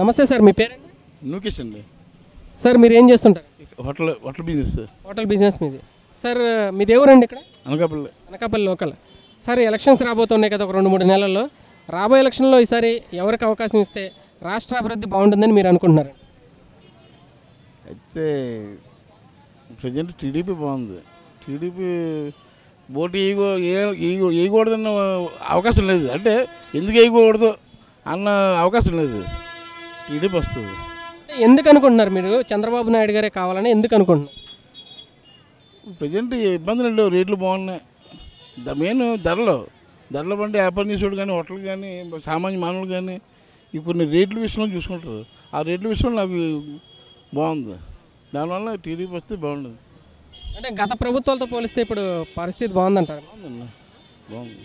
నమస్తే సార్ మీ పేరండి నూకేష్ అండి. సార్ మీరు ఏం చేస్తుంటారు? Hotel hotel business hotel business మీది. సార్ మీది ఎవరండి ఇక్కడ? Anakapalli. Anakapalli local. Sir elections రాబోతున్నాయి కదా ఒక రెండు మూడు నెలల్లో. రాబోయే ఎలక్షన్లో ఈసారి ఎవరికి అవకాశం ఇస్తే రాష్ట్ర అభివృద్ధి బాగుంటుందని మీరు అనుకుంటున్నారు? అయితే ప్రజెంట్ టీడీపీ బాగుంది. టీడీపీ ఓటు వేయకూ వేయ- వేయకూడదన్న అవకాశం లేదు. అంటే ఎందుకు వేయకూడదు అన్న అవకాశం లేదు. టీడీపీ వస్తుంది. ఎందుకు అనుకుంటున్నారు మీరు? చంద్రబాబు నాయుడు గారే కావాలని ఎందుకు అనుకుంటున్నారు? ప్రజెంట్ ఇబ్బందులు లేవు రేట్లు బాగున్నాయి. ద మెయిన్ ధరలు ధరలు అంటే వ్యాపారం చేసేవాడు కానీ హోటల్ కానీ సామాన్య మానవులు కానీ ఇప్పుడు నేను రేట్ల విషయంలో చూసుకుంటారు. ఆ రేట్ల విషయంలో నాకు బాగుంది. దానివల్ల టీడీపీ వస్తే బాగుండదు. అంటే గత ప్రభుత్వాలతో పోలిస్తే ఇప్పుడు పరిస్థితి బాగుందంటారు. బాగుందన్న. బాగుంది.